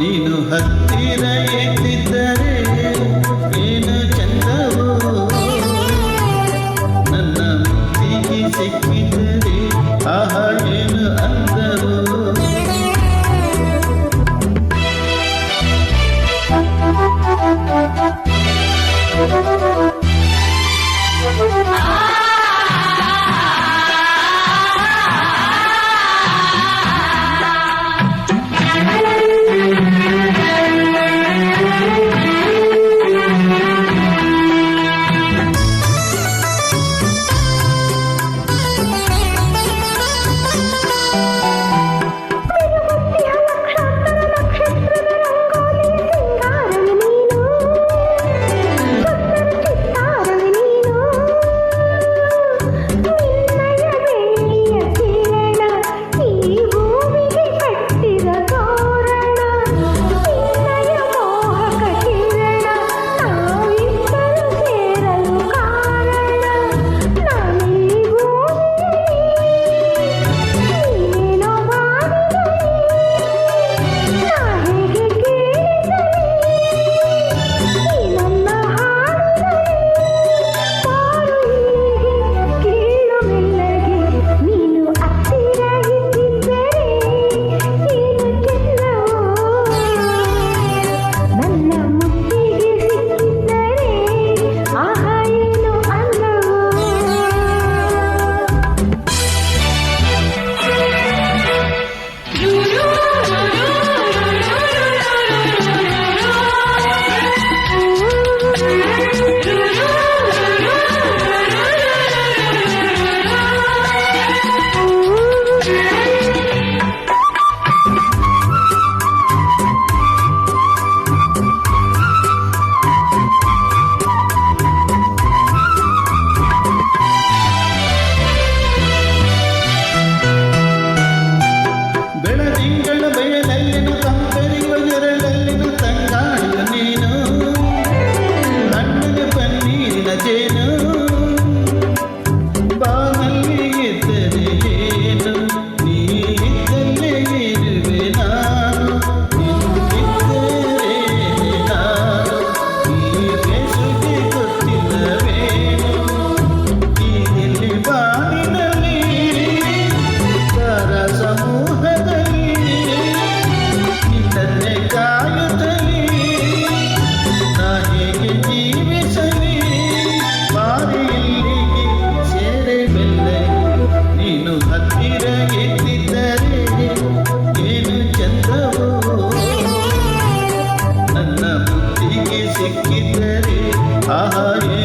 ನೀನು ಹತ್ತಿರ ಎತ್ತಿದ್ದರೆ ನೀನು ಚಂದವು? ನನ್ನ ಮುತ್ತಿಗೆ ಸಿಕ್ಕಿ আহারে